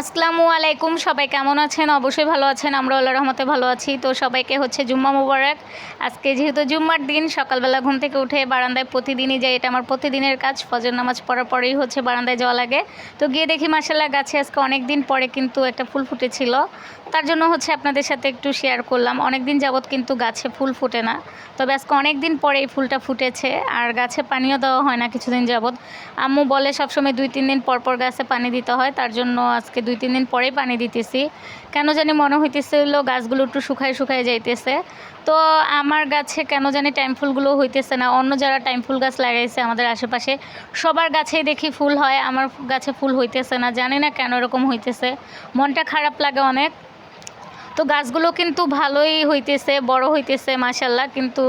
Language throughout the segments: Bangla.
আসসালামু আলাইকুম, সবাই কেমন আছেন? অবশ্যই ভালো আছেন আমরা আল্লাহ রহমতে ভালো আছি। তো সবাইকে হচ্ছে জুম্মা মুবারক। আজকে যেহেতু জুম্মার দিন, সকালবেলা ঘুম থেকে উঠে বারান্দায় প্রতিদিনই যাই, এটা আমার প্রতিদিনের কাজ, ফজর নামাজ পড়ার পরেই হচ্ছে বারান্দায় যাওয়া লাগে। তো গিয়ে দেখি মার্শাল্লাহ গাছে আজকে অনেক দিন পরে কিন্তু একটা ফুল ফুটেছিল। তার জন্য হচ্ছে আপনাদের সাথে একটু শেয়ার করলাম। অনেক দিন যাবৎ কিন্তু গাছে ফুল ফুটে না। তবে আজকে অনেক দিন পরে এই ফুলটা ফুটেছে। আর গাছে পানিও দেওয়া হয় না কিছুদিন যাবৎ। আম্মু বলে সবসময় দুই, তিন দিন পর পর গাছে পানি দিতে হয়। তার জন্য আজকে দুই, তিন দিন পরেই পানি দিতেছি। কেন জানি মনে হইতেছিল গাছগুলো একটু শুকায় শুকায় যাইতেছে। তো আমার গাছে কেন জানি টাইম ফুলগুলো হইতেছে না। অন্য যারা টাইম ফুল গাছ লাগাইছে আমাদের আশেপাশে, সবার গাছেই দেখি ফুল হয়। আমার গাছে ফুল হইতেছে না। জানি না কেন এরকম হইতেছে। মনটা খারাপ লাগে অনেক। তো গাছগুলো কিন্তু ভালোই হইতেছে, বড় হইতেছে মাসাল্লাহ কিন্তু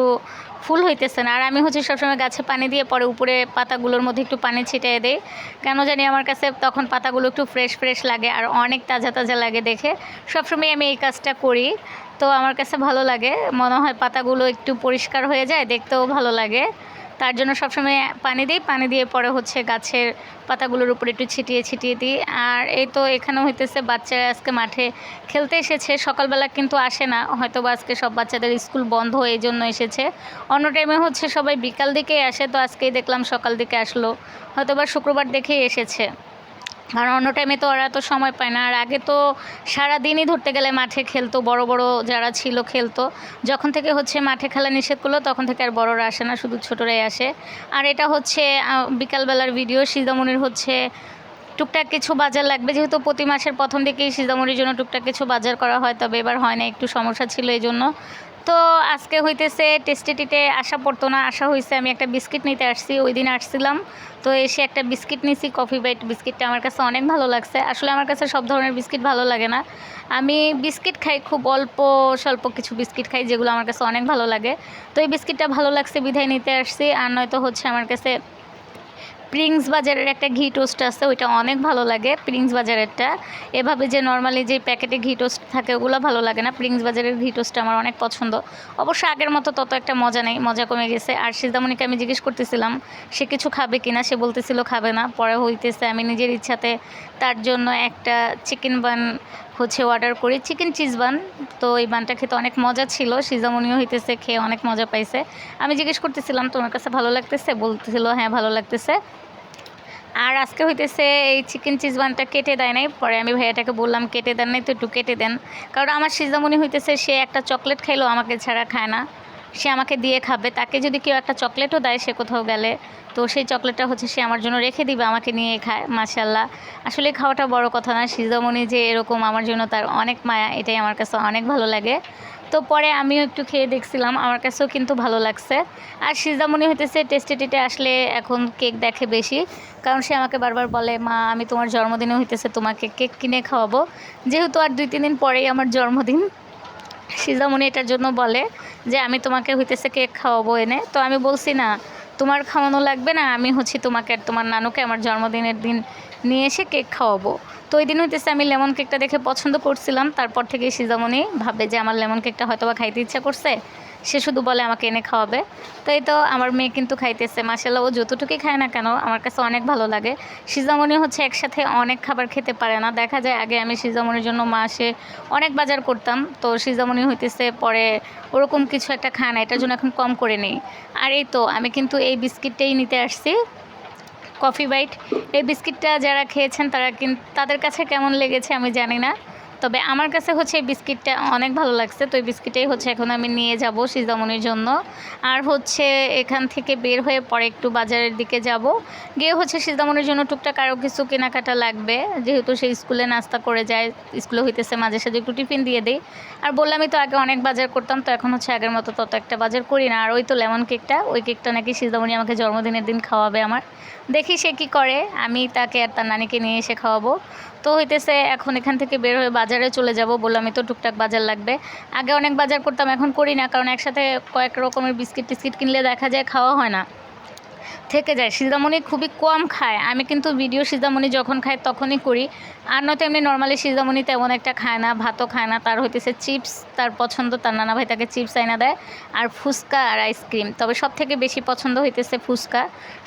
ফুল হইতেছে না। আর আমি হচ্ছে সবসময় গাছে পানি দিয়ে পরে উপরে পাতাগুলোর মধ্যে একটু পানি ছিটিয়ে দেই। কেন জানি আমার কাছে তখন পাতাগুলো একটু ফ্রেশ ফ্রেশ লাগে আর অনেক তাজা তাজা লাগে দেখে। সবসময় আমি এই কাজটা করি। তো আমার কাছে ভালো লাগে। মনে হয় পাতাগুলো একটু পরিষ্কার হয়ে যায়, দেখতেও ভালো লাগে। তার জন্য সবসময় পানি দিই। পানি দিয়ে পরে হচ্ছে গাছের পাতাগুলোর উপরে একটু ছিটিয়ে ছিটিয়ে দিই। আর এই তো এখানেও হইতেছে বাচ্চারা আজকে মাঠে খেলতে এসেছে। সকালবেলা কিন্তু আসে না। হয়তো বা আজকে সব বাচ্চাদের স্কুল বন্ধ, এই জন্য এসেছে। অন্য টাইমে হচ্ছে সবাই বিকাল দিকেই আসে। তো আজকেই দেখলাম সকাল দিকে আসলো। হয়তো বা শুক্রবার দেখেই এসেছে। আর অন্য টাইমে তো ওরা তো সময় পায় না। আর আগে তো সারা দিনই ধরতে গেলে মাঠে খেলতো, বড় বড় যারা ছিল খেলতো। যখন থেকে হচ্ছে মাঠে খেলা নিষেধ করল তখন থেকে আর বড়রা আসে না, শুধু ছোটরাই আসে। আর এটা হচ্ছে বিকালবেলার ভিডিও সিজামনির হচ্ছে টুকটাক কিছু বাজার লাগবে। যেহেতু প্রতি মাসের প্রথম দিকেই সিজামনির জন্য টুকটাক কিছু বাজার করা হয়, তবে এবার হয় না, একটু সমস্যা ছিল এই জন্য তো আজকে হইতেছে টেস্টিটিতে আসা পড়তো না আসা হয়েছে আমি একটা বিস্কিট নিতে আসছি, ওই দিন আসছিলাম। তো এসে একটা বিস্কিট নিছি কফি বাইট বিস্কিটটা আমার কাছে অনেক ভালো লাগছে। আসলে আমার কাছে সব ধরনের বিস্কিট ভালো লাগে না। আমি বিস্কিট খাই খুব অল্প, স্বল্প কিছু বিস্কিট খাই যেগুলো আমার কাছে অনেক ভালো লাগে। তো এই বিস্কিটটা ভালো লাগছে বিধায় নিতে আসছি। আর নয়তো হচ্ছে আমার কাছে প্রিন্স বাজারের একটা ঘি টোস্ট আছে, ওইটা অনেক ভালো লাগে প্রিন্স বাজারেরটা এভাবে যে নর্মালি যে প্যাকেটে ঘি টোস্ট থাকে, ওগুলো ভালো লাগে না। প্রিন্স বাজারের ঘি টোস্টটা আমার অনেক পছন্দ। অবশ্য আগের মতো তত একটা মজা নেই, মজা কমে গেছে। আর সিদ্ধামণিকে আমি জিজ্ঞেস করতেছিলাম, সে কিছু খাবে কি না সে বলতেছিল খাবে না। পরে হইতেছে, আমি নিজের ইচ্ছাতে তার জন্য একটা চিকেন বান হচ্ছে অর্ডার করি। চিকেন চিজ বান তো এই বানটা খেতে অনেক মজা ছিল। সিজামনিও হইতেছে, খেয়ে অনেক মজা পাইছে। আমি জিজ্ঞেস করতেছিলাম, তোমার কাছে ভালো লাগতেছে? বলতেছিল হ্যাঁ ভালো লাগতেছে। আর আজকে হইতেছে এই চিকেন চিজ বানটা কেটে দেয় নাই। পরে আমি ভাইয়াটাকে বললাম, কেটে দেন নাই তো একটু কেটে দেন। কারণ আমার সিজামনি হইতেছে, সে একটা চকলেট খাইলো আমাকে ছাড়া খায় না। সে আমাকে দিয়ে খাবে। তাকে যদি কেউ একটা চকলেটও দেয়, সে কোথাও গেলে, তো সেই চকলেটটা হচ্ছে সে আমার জন্য রেখে দিবে, আমাকে নিয়ে খায় মাশাল্লাহ আসলে খাওয়াটা বড় কথা না সিজামনি যে এরকম আমার জন্য তার অনেক মায়া, এটাই আমার কাছে অনেক ভালো লাগে। তো পরে আমিও একটু খেয়ে দেখছিলাম, আমার কাছেও কিন্তু ভালো লাগছে। আর সিজামনি হইতেছে টেস্টিটিতে আসলে এখন কেক দেখে বেশি, কারণ সে আমাকে বারবার বলে, মা, আমি তোমার জন্মদিনে হইতেছে, তোমাকে কেক কিনে খাওয়াবো। যেহেতু আর দুই, তিন দিন পরেই আমার জন্মদিন, সিজামণি এটার জন্য বলে যে, আমি তোমাকে হইতেছে কেক খাওয়াবো এনে। তো আমি বলছি, না, তোমার খাওয়ানো লাগবে না, আমি হচ্ছি তোমাকে আর তোমার নানুকে আমার জন্মদিনের দিন নিয়ে এসে কেক খাওয়াবো। তো ওই দিন হইতেছে আমি লেমন কেকটা দেখে পছন্দ করছিলাম। তারপর থেকে সিজামণি ভাবে যে আমার লেমন কেকটা হয়তো বা খাইতে ইচ্ছা করছে, সে শুধু বলে আমাকে এনে খাওয়াবে। তো এই তো আমার মেয়ে কিন্তু খাইতেছে। মাসাল্লাহ ও যতটুকুই খায় না কেন আমার কাছে অনেক ভালো লাগে। সিজামণি হচ্ছে একসাথে অনেক খাবার খেতে পারে না। দেখা যায় আগে আমি সিজামনির জন্য মাসে অনেক বাজার করতাম। তো সিজামণি হইতেছে পরে ওরকম কিছু একটা খায় না, এটার জন্য এখন কম করে নেই। আর এই তো, আমি কিন্তু এই বিস্কিটটাই নিতে আসছি। Coffee bite. এই বিস্কিটটা যারা খেয়েছেন তারা তাদের কাছে কেমন লেগেছে আমি জানি না। তবে আমার কাছে হচ্ছে এই বিস্কিটটা অনেক ভালো লাগছে। তো এই বিস্কিটটাই হচ্ছে এখন আমি নিয়ে যাব সিজামনির জন্য। আর হচ্ছে এখান থেকে বের হয়ে পরে একটু বাজারের দিকে যাব। গিয়ে হচ্ছে সিজামনির জন্য টুকটাক আরও কিছু কেনাকাটা লাগবে। যেহেতু সে স্কুলে নাস্তা করে যায়, স্কুলে হইতেছে, মাঝে সাঝে একটু টিফিন দিয়ে দিই। আর বললামই তো আগে অনেক বাজার করতাম, তো এখন হচ্ছে আগের মতো তত একটা বাজার করি না। আর ওই তো লেমন কেকটা, ওই কেকটা নাকি সিজামনি আমাকে জন্মদিনের দিন খাওয়াবে আমার। দেখি সে কি করে, আমি তাকে আর তার নানিকে নিয়ে এসে খাওয়াবো। তো হইতেছে এখন এখান থেকে বের হয়ে বাজারে চলে যাব বললামই তো টুকটাক বাজার লাগবে। আগে অনেক বাজার করতাম, এখন করি না, কারণ একসাথে কয়েক রকমের বিস্কিট টিস্কিট কিনলে দেখা যায় খাওয়া হয় না। থেকে যায়। সিজামণি খুবই কম খায়। আমি কিন্তু ভিডিও সিজামণি যখন খাই তখনই করি। আর নয়তো এমনি নর্মালি সিজামণি তেমন একটা খায় না, ভাতও খায় না। তার হইতেছে চিপস তার পছন্দ, তার নানা ভাই তাকে চিপস আইনা দেয়। আর ফুচকা আর আইসক্রিম তবে সব থেকে বেশি পছন্দ হইতেছে ফুচকা।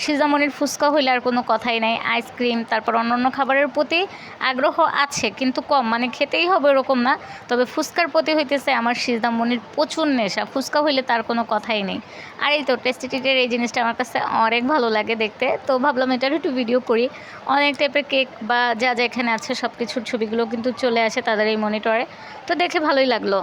সিজামণির ফুচকা হইলে আর কোনো কথাই নাই। আইসক্রিম তারপর অন্যান্য খাবারের প্রতি আগ্রহ আছে, কিন্তু কম। মানে খেতেই হবে ওরকম না। তবে ফুচকার প্রতি হইতেছে আমার সিজামণির প্রচুর নেশা। ফুচকা হইলে তার কোনো কথাই নেই। আর এই তো টেস্টি টিটের এই জিনিসটা আমার কাছে অনেক ভালো লাগে দেখতে। তো ভাবলাম এটার একটু ভিডিও করি। অনেক টাইপের কেক বা যা যা এখানে আছে সব কিছুর ছবিগুলো কিন্তু চলে আসে তাদের এই মনিটরে তো দেখে ভালোই লাগল।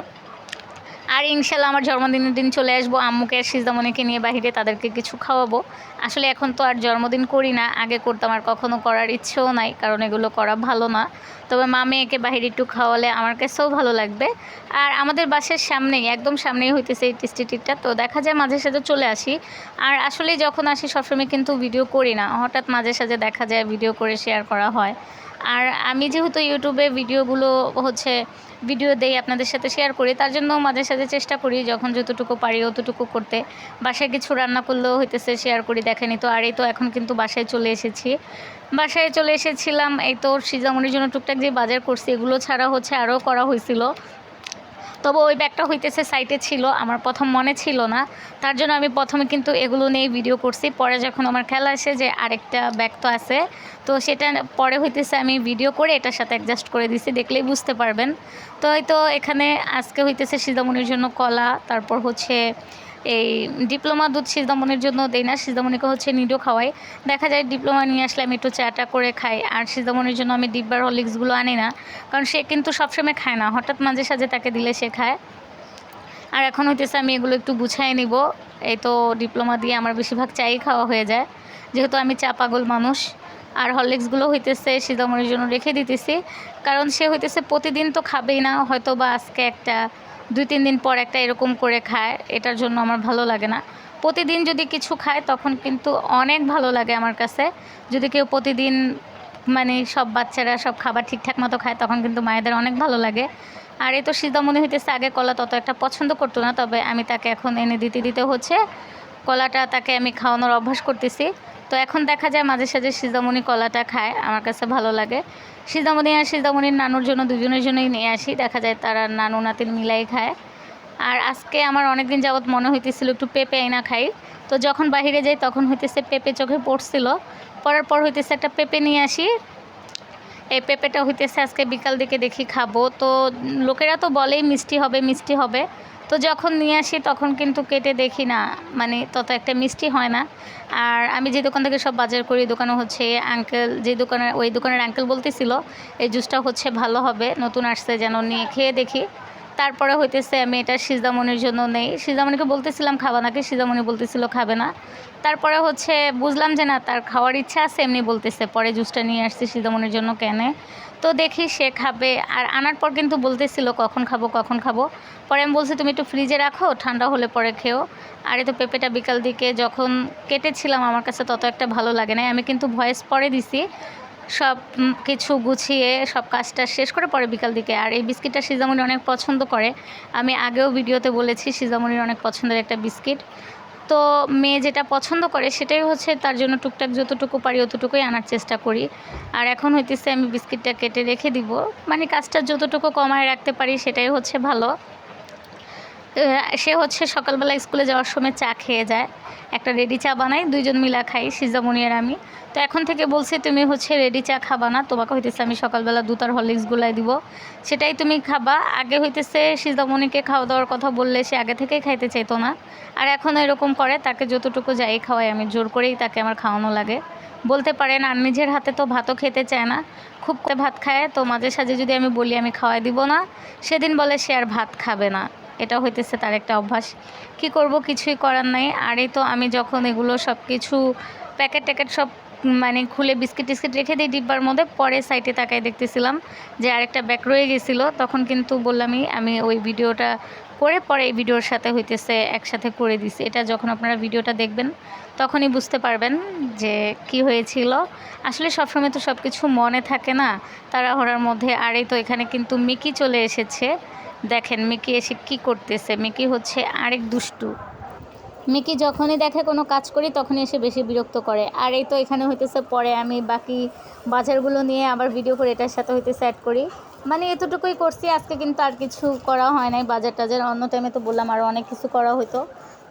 আর ইনশাল্লাহ আমার জন্মদিনের দিন চলে আসব, আম্মুকে আর সিজামণিকে নিয়ে বাহিরে তাদেরকে কিছু খাওয়াবো। আসলে এখন তো আর জন্মদিন করি না, আগে করতাম, আর কখনো করার ইচ্ছেও নাই, কারণ এগুলো করা ভালো না। তবে মা মেয়েকে বাহিরে একটু খাওয়ালে আমার কাছেও ভালো লাগবে। আর আমাদের বাসার সামনেই, একদম সামনেই হইতেছে এই টেস্টিটিটা তো দেখা যায় মাঝে সাঝে চলে আসি। আর আসলে যখন আসি সবসময় কিন্তু ভিডিও করি না, হঠাৎ মাঝে সাঝে দেখা যায় ভিডিও করে শেয়ার করা হয়। আর আমি যেহেতু ইউটিউবে ভিডিওগুলো হচ্ছে ভিডিও দেই আপনাদের সাথে শেয়ার করি, তার জন্য মাঝে সাথে চেষ্টা করি যখন যতটুকু পারি অতটুকু করতে। বাসায় কিছু রান্না করলেও হইতেছে শেয়ার করি, দেখেনি তো, আর এই তো এখন কিন্তু বাসায় চলে এসেছি। বাসায় চলে এসেছিলাম, এই তো সিজামনির জন্য টুকটাক যে বাজার করছি, এগুলো ছাড়া হচ্ছে আরও করা হয়েছিল তবে ওই ব্যাগটা হইতেছে সাইটে ছিল, আমার প্রথম মনে ছিল না। তার জন্য আমি প্রথমে কিন্তু এগুলো নিয়ে ভিডিও করছি। পরে যখন আমার খেলা আসে যে আরেকটা ব্যাগ তো আছে, তো সেটা পরে হইতেছে আমি ভিডিও করে এটার সাথে অ্যাডজাস্ট করে দিছি, দেখলেই বুঝতে পারবেন। তো হয়তো এখানে আজকে হইতেছে সীতামণির জন্য কলা, তারপর হচ্ছে এই ডিপ্লোমা দুধ সিজামনির জন্য দেই না সিজামনিকে হচ্ছে নিডো খাওয়াই। দেখা যায় ডিপ্লোমা নিয়ে আসলে আমি একটু চাটা করে খাই, আর সিজামনির জন্য আমি ডিব্বার হরলিক্সগুলো আনি না, কারণ সে কিন্তু সবসময় খায় না। হঠাৎ মাঝে সাঝে তাকে দিলে সে খায়। আর এখন হইতেছে আমি এগুলো একটু গুছাই নিব। এই তো ডিপ্লোমা দিয়ে আমার বেশিরভাগ চাই খাওয়া হয়ে যায়। যেহেতু আমি চা পাগল মানুষ, আর হরলিক্সগুলো হইতেছে সিজামনির জন্য রেখে দিতেছি। কারণ সে হইতেছে প্রতিদিন তো খাবেই না হয়তো বা আজকে একটা দুই তিন দিন পর একটা এরকম করে খায়, এটার জন্য আমার ভালো লাগে না। প্রতিদিন যদি কিছু খায়, তখন কিন্তু অনেক ভালো লাগে আমার কাছে। যদি কেউ প্রতিদিন মানে সব বাচ্চারা সব খাবার ঠিকঠাক মতো খায়, তখন কিন্তু মায়েদের অনেক ভালো লাগে। আর এই তো সিদ্ধামণি হইতেছে, আগে কলা তত একটা পছন্দ করতো না, তবে আমি তাকে এখন এনে দিতে দিতে হচ্ছে। কলাটা তাকে আমি খাওয়ানোর অভ্যাস করতেছি। তো এখন দেখা যায় মাঝে সাঝে সিজামণি কলাটা খায়, আমার কাছে ভালো লাগে। সিজামণি আর সিজামণির নানুর জন্য, দুজনের জন্যই নিয়ে আসি। দেখা যায় তারা নানু নাতিন মিলাই খায়। আর আজকে আমার অনেক দিন যাবৎ মনে হইতেছিল একটু পেঁপে আইনা খাই। তো যখন বাইরে যাই তখন হইতেছে পেঁপে চোখে পড়ছিল। পড়ার পর হইতেছে একটা পেঁপে নিয়ে আসি। এই পেঁপেটা হইতেছে আজকে বিকাল দিকে দেখি খাব। তো লোকেরা তো বলেই মিষ্টি হবে মিষ্টি হবে। তো যখন নিয়ে আসি, তখন কিন্তু কেটে দেখি না। মানে তত একটা মিষ্টি হয় না। আর আমি যে দোকান থেকে সব বাজার করি দোকানে হচ্ছে আঙ্কেল যে দোকানের, ওই দোকানের আঙ্কেল বলতেছিল, এই জুসটা হচ্ছে ভালো হবে, নতুন আসছে, যেন নিয়ে খেয়ে দেখি। তারপরে হইতেছে, আমি এটা সিজামনির জন্য নেই। সিজামনিকে বলতেছিলাম, খাবা নাকি? সিজামনি বলতেছিল, খাবে না। তারপরে হচ্ছে, বুঝলাম যে না, তার খাওয়ার ইচ্ছা আছে, এমনি বলতেছে, পরে জুসটা নিয়ে আসছি সিজামনির জন্য, কেনে? তো দেখি সে খাবে। আর আনার পর কিন্তু বলতেছিল, কখন খাব কখন খাব? পরে আমি বলছি, তুমি একটু ফ্রিজে রাখো, ঠান্ডা হলে পরে খেও। আর এই তো পেঁপেটা বিকাল দিকে যখন কেটেছিলাম, আমার কাছে তত একটা ভালো লাগে না আমি কিন্তু ভয়েস পরে দিছি, সব কিছু গুছিয়ে, সব কাজটা শেষ করে পরে বিকাল দিকে। আর এই বিস্কিটটা সিজামণি অনেক পছন্দ করে। আমি আগেও ভিডিওতে বলেছি, সিজামণির অনেক পছন্দের একটা বিস্কিট। তো মেয়ে যেটা পছন্দ করে সেটাই হচ্ছে তার জন্য টুকটাক যতটুকু পারি অতটুকুই আনার চেষ্টা করি। আর এখন হইতেছে আমি বিস্কিটটা কেটে রেখে দিব। মানে কাজটা যতটুকু কমায় রাখতে পারি সেটাই হচ্ছে ভালো। সে হচ্ছে সকালবেলা স্কুলে যাওয়ার সময় চা খেয়ে যায়। একটা রেডি চা বানাই, দুইজন মিলা খাই সিজামণি আর আমি। তো এখন থেকে বলছে, তুমি হচ্ছে রেডি চা খাবা না, তোমাকে হইতেছে আমি সকালবেলা দুতার হরলিক্স গুলাই দিব। সেটাই তুমি খাবা। আগে হইতেছে সিজামণিকে খাওয়া দাওয়ার কথা বললে সে আগে থেকেই খাইতে চাইতো না। আর এখন এরকম করে, তাকে যতটুকু যাই খাওয়াই, আমি জোর করেই তাকে আমার খাওয়ানো লাগে। বলতে পারেন, আর নিজের হাতে তো ভাতও খেতে চায় না। খুব ভাত খায়, তো মাঝে সাঝে যদি আমি বলি, আমি খাওয়াই দিব না, সেদিন বলে সে আর ভাত খাবে না। এটা হইতেছে তার একটা অভ্যাস। কি করব? কিছুই করার নাই। আর এই তো আমি যখন এগুলো সব কিছু প্যাকেট ট্যাকেট সব মানে খুলে বিস্কিট টিস্কিট রেখে দিই ডিব্বার মধ্যে, পরে সাইটে তাকাই দেখতেছিলাম যে আরেকটা ব্যাগ রয়ে গেছিল। তখন কিন্তু বললামই আমি ওই ভিডিওটা করে পরে এই ভিডিওর সাথে হইতেছে একসাথে করে দিছি। এটা যখন আপনারা ভিডিওটা দেখবেন, তখনই বুঝতে পারবেন যে কি হয়েছিল। আসলে সবসময় তো সব কিছু মনে থাকে না, তাড়াহড়ার মধ্যে। আর এই তো এখানে কিন্তু মিকি চলে এসেছে। দেখেন, মিকি এসে কি করতেছে? মিকি হচ্ছে আরেক দুষ্টু। মিকি যখনই দেখে কোনো কাজ করি, তখনই এসে বেশি বিরক্ত করে। আর এই তো এখানে হইতেছে, পরে আমি বাকি বাজারগুলো নিয়ে আবার ভিডিও করে এটার সাথে হইতেছে অ্যাড করি। মানে এতটুকুই করছি, আজকে কিন্তু আর কিছু করা হয় নাই বাজার টাজার। অন্য টাইমে তো বললাম আরও অনেক কিছু করা হতো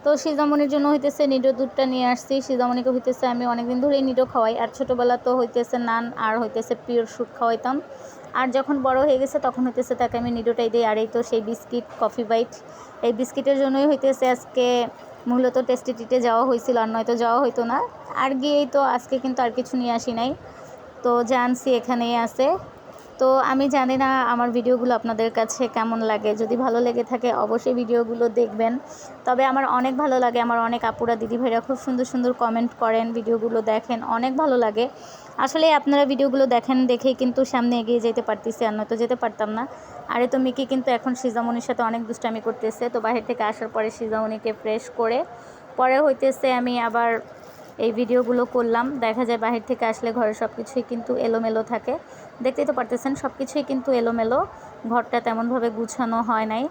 তো সিজামনির জন্য হইতেছে নিডো দুধটা নিয়ে আসছি। সিজামনিকে হইতেছে আমি অনেকদিন ধরেই নিডো খাওয়াই। আর ছোটোবেলা তো হইতেছে নান, আর হইতেছে পিওর স্যুপ খাওয়াইতাম। আর যখন বড় হয়ে গেছে, তখন হইতেছে তাকে আমি নিডোটাই দিই। আর এই তো সেই বিস্কিট, কফি বাইট। এই বিস্কিটের জন্যই হইতেছে আজকে মূলত টেস্টি টিটে যাওয়া হয়েছিল আর নয়তো যাওয়া হইতো না। আর গিয়েই তো আজকে কিন্তু আর কিছু নিয়ে আসি নাই। তো জানছি এখানেই আছে। তো আমি জানি না আমার ভিডিওগুলো আপনাদের কাছে কেমন লাগে। যদি ভালো লেগে থাকে, অবশ্যই ভিডিওগুলো দেখবেন। তবে আমার অনেক ভালো লাগে। আমার অনেক আপুরা দিদি ভাইরা খুব সুন্দর সুন্দর কমেন্ট করেন, ভিডিওগুলো দেখেন। অনেক ভালো লাগে। আসলে আপনারা ভিডিওগুলো দেখেন দেখেই কিন্তু সামনে এগিয়ে যেতে পারতেছি, আর নয়তো যেতে পারতাম না। আরে তো মিকি কিন্তু এখন সিজামনির সাথে অনেক দুষ্টামি করতেছে, তো বাহির থেকে আসার পরে সিজামনিকে ফ্রেশ করে, পরে হইতেছে আমি আবার এই ভিডিওগুলো করলাম। দেখা যায় বাহির থেকে আসলে ঘরে সব কিছুই কিন্তু এলোমেলো থাকে। দেখতেই তো পারতেছেন সব কিছুই কিন্তু এলোমেলো, ঘরটা তেমনভাবে গুছানো হয় নাই।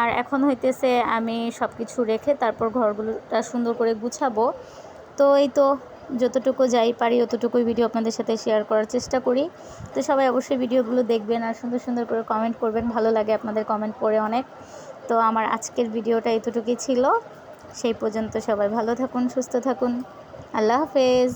আর এখন হইতেছে আমি সব কিছু রেখে তারপর ঘরগুলোটা সুন্দর করে গুছাবো। তো এই তো যতটুকু যাই পারি, অতটুকুই ভিডিও আপনাদের সাথে শেয়ার করার চেষ্টা করি। তো সবাই অবশ্যই ভিডিওগুলো দেখবেন আর সুন্দর সুন্দর করে কমেন্ট করবেন। ভালো লাগে আপনাদের কমেন্ট পড়ে অনেক। তো আমার আজকের ভিডিওটা এতটুকুই ছিল। সেই পর্যন্ত সবাই ভালো থাকুন, সুস্থ থাকুন। আল্লাহ হাফেজ।